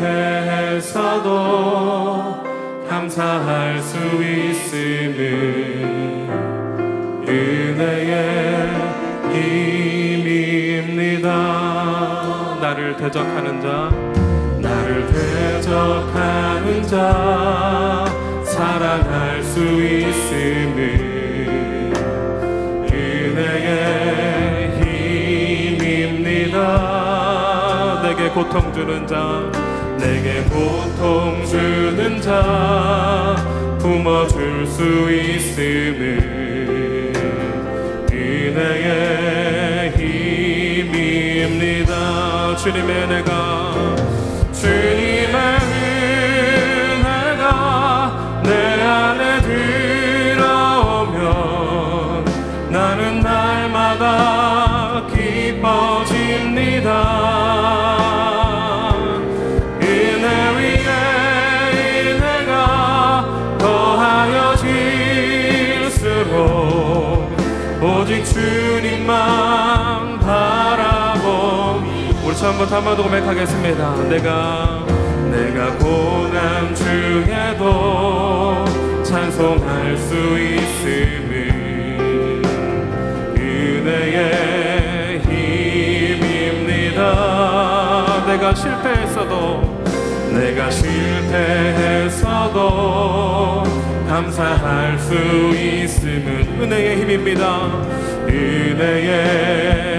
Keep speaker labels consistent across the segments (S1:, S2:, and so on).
S1: 실패했어도 감사할 수 있음을 은혜의 힘입니다. 나를 대적하는 자, 나를 대적하는 자, 사랑할 수 힘입니다. 내게 고통 주는 자, 내게 고통 주는 자, 품어줄 수 있음을 은혜의 힘입니다. 주님의 은혜가 주님 한번 더 고백하겠습니다 내가 내가 고난 중에도 찬송할 수 있음을 은혜의 힘입니다 내가 실패했어도 내가 실패했어도 감사할 수 있음은 은혜의 힘입니다. 은혜의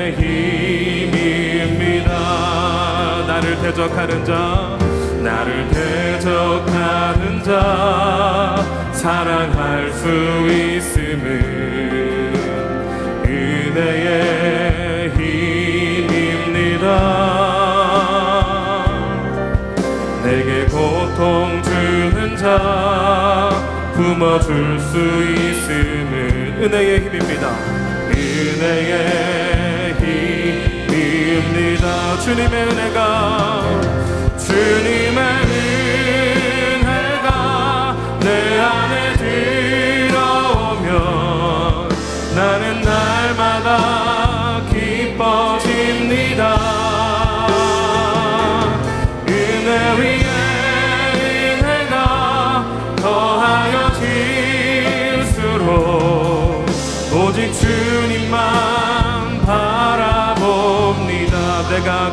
S1: 대적하는 자, 나를 대적하는 자, 사랑할 수 있음은 은혜의 힘입니다. 내게 고통 주는 자 품어줄 수 있음을 은혜의 힘입니다 은혜의 힘입니다 주님의 은혜가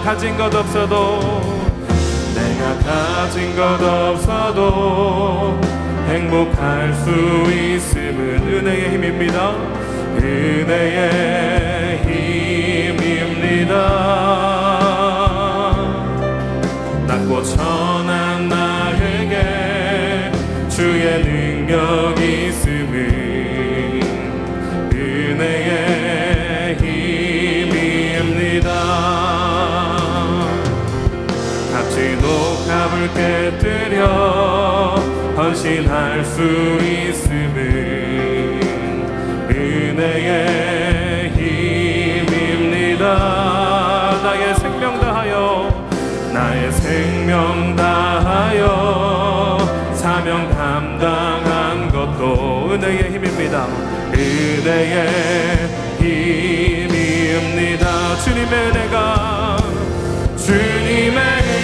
S1: 가 가진 것 없어도 내가 가진 것 없어도 행복할 수 있음은 은혜의 힘입니다. 은혜의 힘입니다. 낮고 천한 나에게 주의 능력이 있 옷값을 깨뜨려 헌신할 수 있음을. 은혜의 힘입니다. 나의 생명 다하여 나의 생명 다하여 사명 감당한 것도 은혜의 힘입니다. 은혜의 힘입니다. 주님의 은혜가 주님의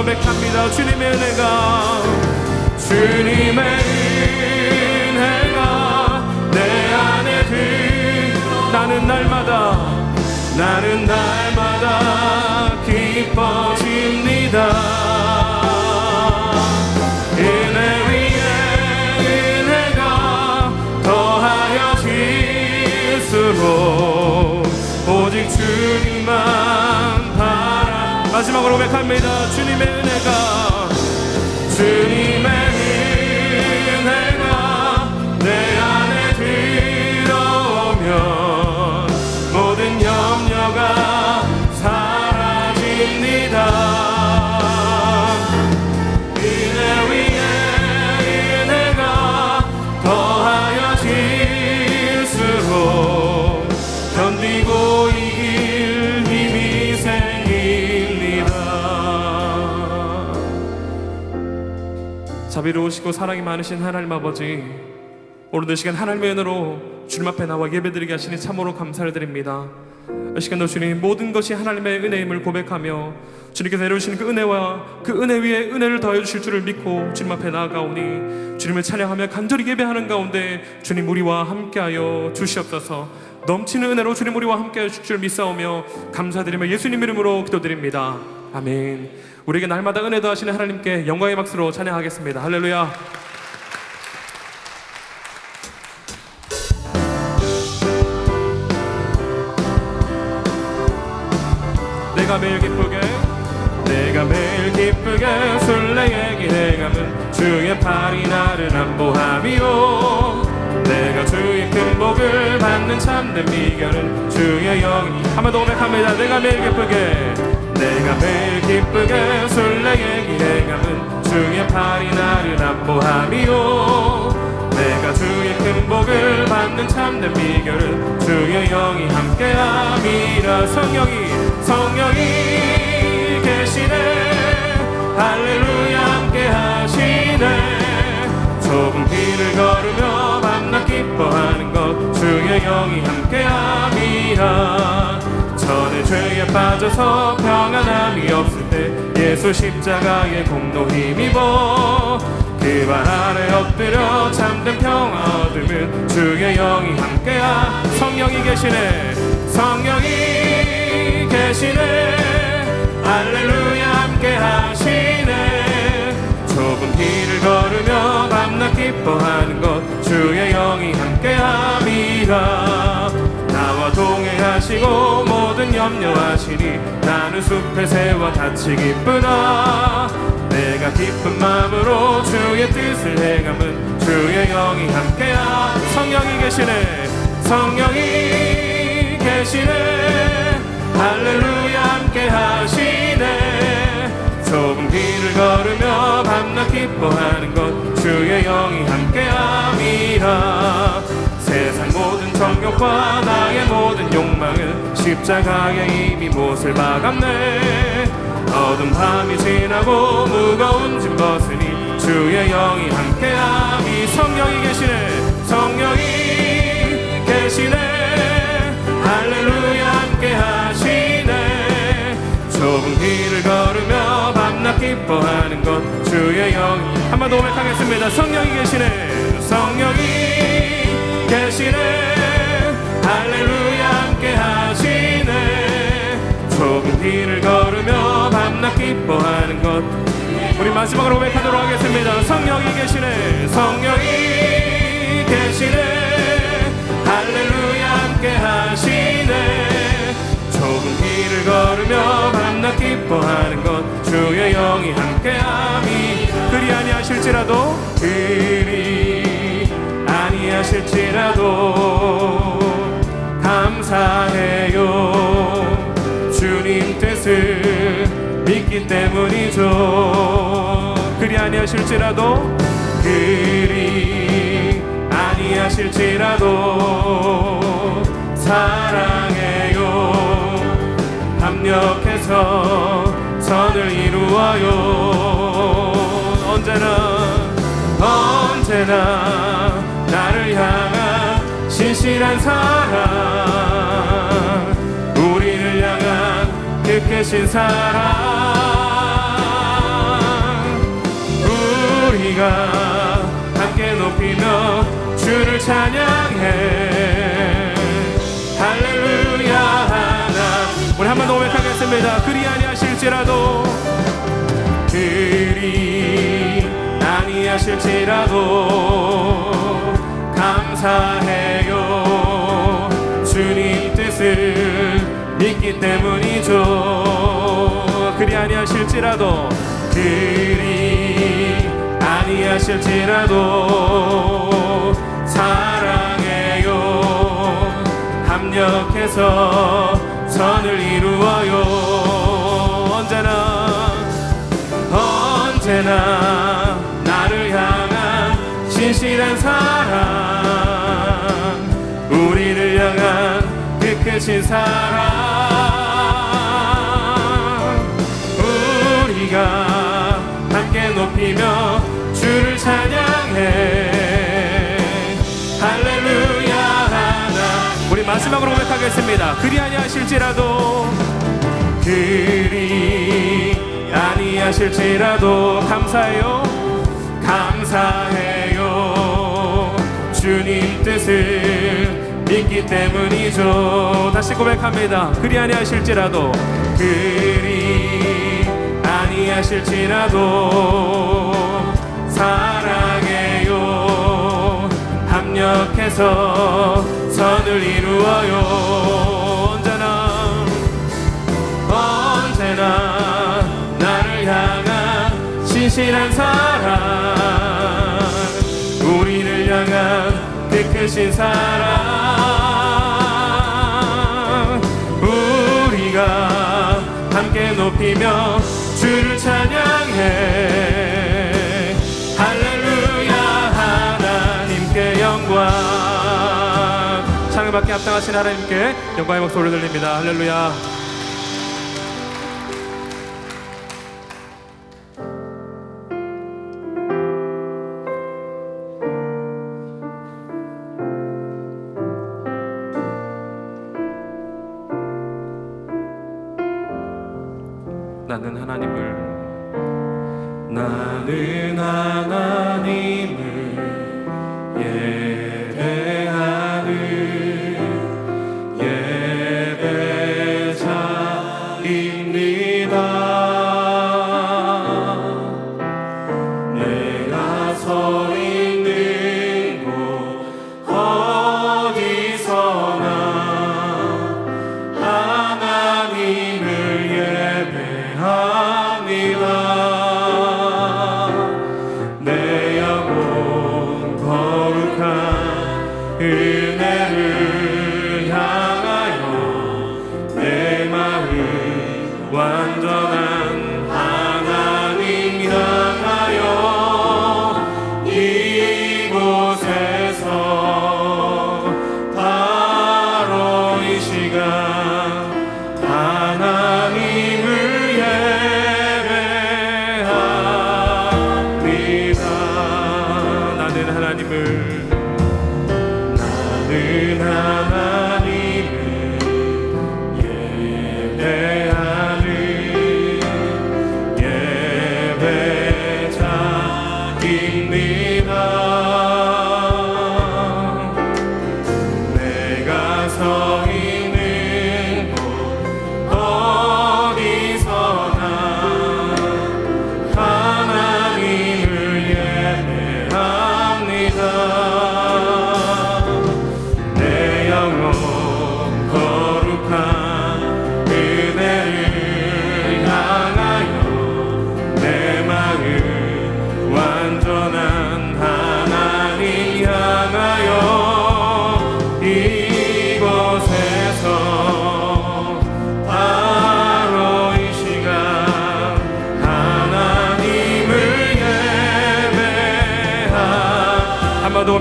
S1: 생김 한번더 백합니다. 주님의 은혜가 주님의 은혜가 내 안에 들 나는 날마다 나는 날마다 기뻐집 고백합니다. 주님의 은혜가 주님의 은혜가 내 안에 들어오면 모든 염려가 사라집니다. 자비로우시고 사랑이 많으신 하나님 아버지 오늘도 이 시간 하나님의 은혜로 주님 앞에 나와 예배드리게 하시니 참으로 감사를 드립니다. 이 시간도 주님 모든 것이 하나님의 은혜임을 고백하며 주님께서 내려주신 그 은혜와 그 은혜 위에 은혜를 더해 주실 줄을 믿고 주님 앞에 나아가오니 주님을 찬양하며 간절히 예배하는 가운데 주님 우리와 함께하여 주시옵소서. 넘치는 은혜로 주님 우리와 함께하여 주실 줄 믿사오며 감사드리며 예수님 이름으로 기도드립니다. 아멘 우리에게 날마다 은혜 더하시는 하나님께 영광의 박수로 찬양하겠습니다. 할렐루야. 내가 매일 기쁘게 내가 매일 기쁘게 술래의 기대감은 주의 팔이 나를 안보함이요. 내가 주의 큰 복을 받는 참된 비결은 주의 영이. 한번 더 고백합니다. 내가 매일 기쁘게 내가 매일 기쁘게 술래의 기대감은 주의 팔이 나를 안보함이요. 내가 주의 큰 복을 받는 참된 비결은 주의 영이 함께함이라. 성령이 성령이 계시네. 할렐루야 함께하시네. 좁은 길을 걸으며 빠져서 평안함이 없을 때 예수 십자가의 공로 힘입어 그 발 아래 엎드려 참된 평화 얻으면 주의 영이 함께하. 성령이 계시네. 성령이 계시네. 할렐루야 함께 하시네. 좁은 길을 걸으며 밤낮 기뻐하는 것 주의 영이 함께함이라 염려하시니 나는 숲의 새와 같이 기쁘다. 내가 기쁜 마음으로 주의 뜻을 행함은 주의 영이 함께하 성령이 계시네. 성령이 계시네. 할렐루야 함께 하시네. 좁은 길을 걸으며 밤낮 기뻐하는 것 주의 영이 함께함이라. 세상 정욕과 나의 모든 욕망은 십자가에 이미 못을 박았네. 어둠 밤이 지나고 무거운 짐 벗으니 주의 영이 함께함이 성령이 계시네 성령이 계시네. 할렐루야 함께 하시네. 좁은 길을 걸으며 밤낮 기뻐하는 것 주의 영이. 한번 더 고백하겠습니다. 성령이 계시네 성령이 계시네 할렐루야 함께 하시네. 좁은 길을 걸으며 밤낮 기뻐하는 것. 우리 마지막으로 고백하도록 하겠습니다. 성령이 계시네 성령이 계시네. 할렐루야 함께 하시네. 좁은 길을 걸으며 밤낮 기뻐하는 것. 주의 영이 함께함이 그리 아니하실지라도 그리 아니하실지라도 감사해요. 주님 뜻을 믿기 때문이죠. 그리 아니하실지라도 그리 아니하실지라도 사랑해요. 합력해서 선을 이루어요. 언제나 언제나 나를 향한 신실한 사랑. 우리를 향한 끝계신 사랑. 우리가 함께 높이며 주를 찬양해. 할렐루야 하나. 우리 한번 더 고백하겠습니다. 그리 아니하실지라도 그리 아니하실지라도 감사해요. 주님 뜻을 믿기 때문이죠. 그리 아니하실지라도 그리 아니하실지라도 사랑해요. 합력해서 선을 이루어요. 언제나 언제나 나를 향한 신실한 사랑 대신 사랑 우리가 함께 높이며 주를 찬양해. 할렐루야 하나. 우리 마지막으로 고백하겠습니다. 그리 아니하실지라도 그리 아니하실지라도 감사해요. 감사해요. 주님 뜻을 믿기 때문이죠. 다시 고백합니다. 그리 아니하실지라도 그리 아니하실지라도 사랑해요. 합력해서 선을 이루어요. 언제나 언제나 나를 향한 신실한 사랑 크신 사랑. 우리가 함께 높이며 주를 찬양해. 할렐루야 하나님께 영광. 창을 받게 합당하신 하나님께 영광의 목소리 들립니다. 할렐루야 하나님을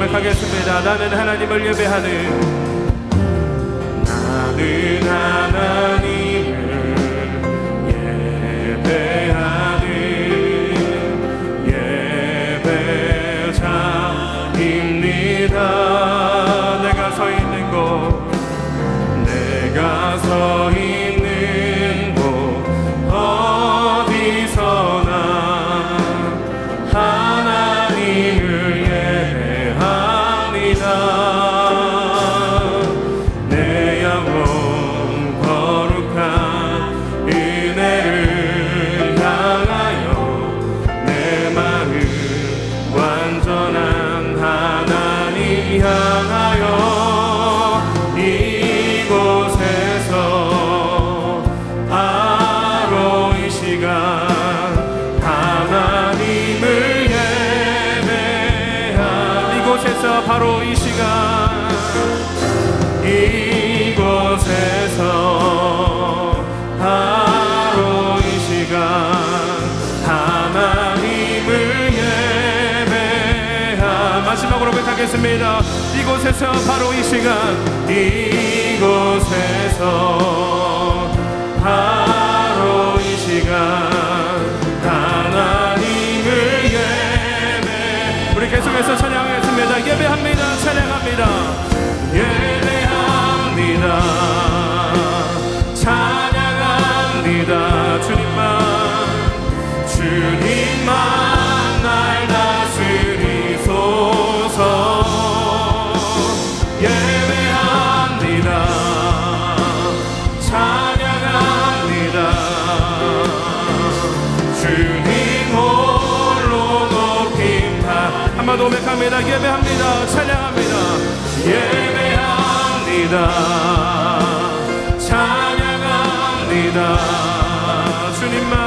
S1: 고백하겠습니다. 나는 하나님을 예배하는 이 시간 하나님을 예배하 이곳에서 바로 이 시간 이곳에서 바로 이 시간 하나님을 예배하 마지막으로 고백하겠습니다. 이곳에서 바로 이 시간 이곳에서 한번 더 고백합니다. 예배합니다. 찬양합니다. 예배합니다. 찬양합니다. 주님만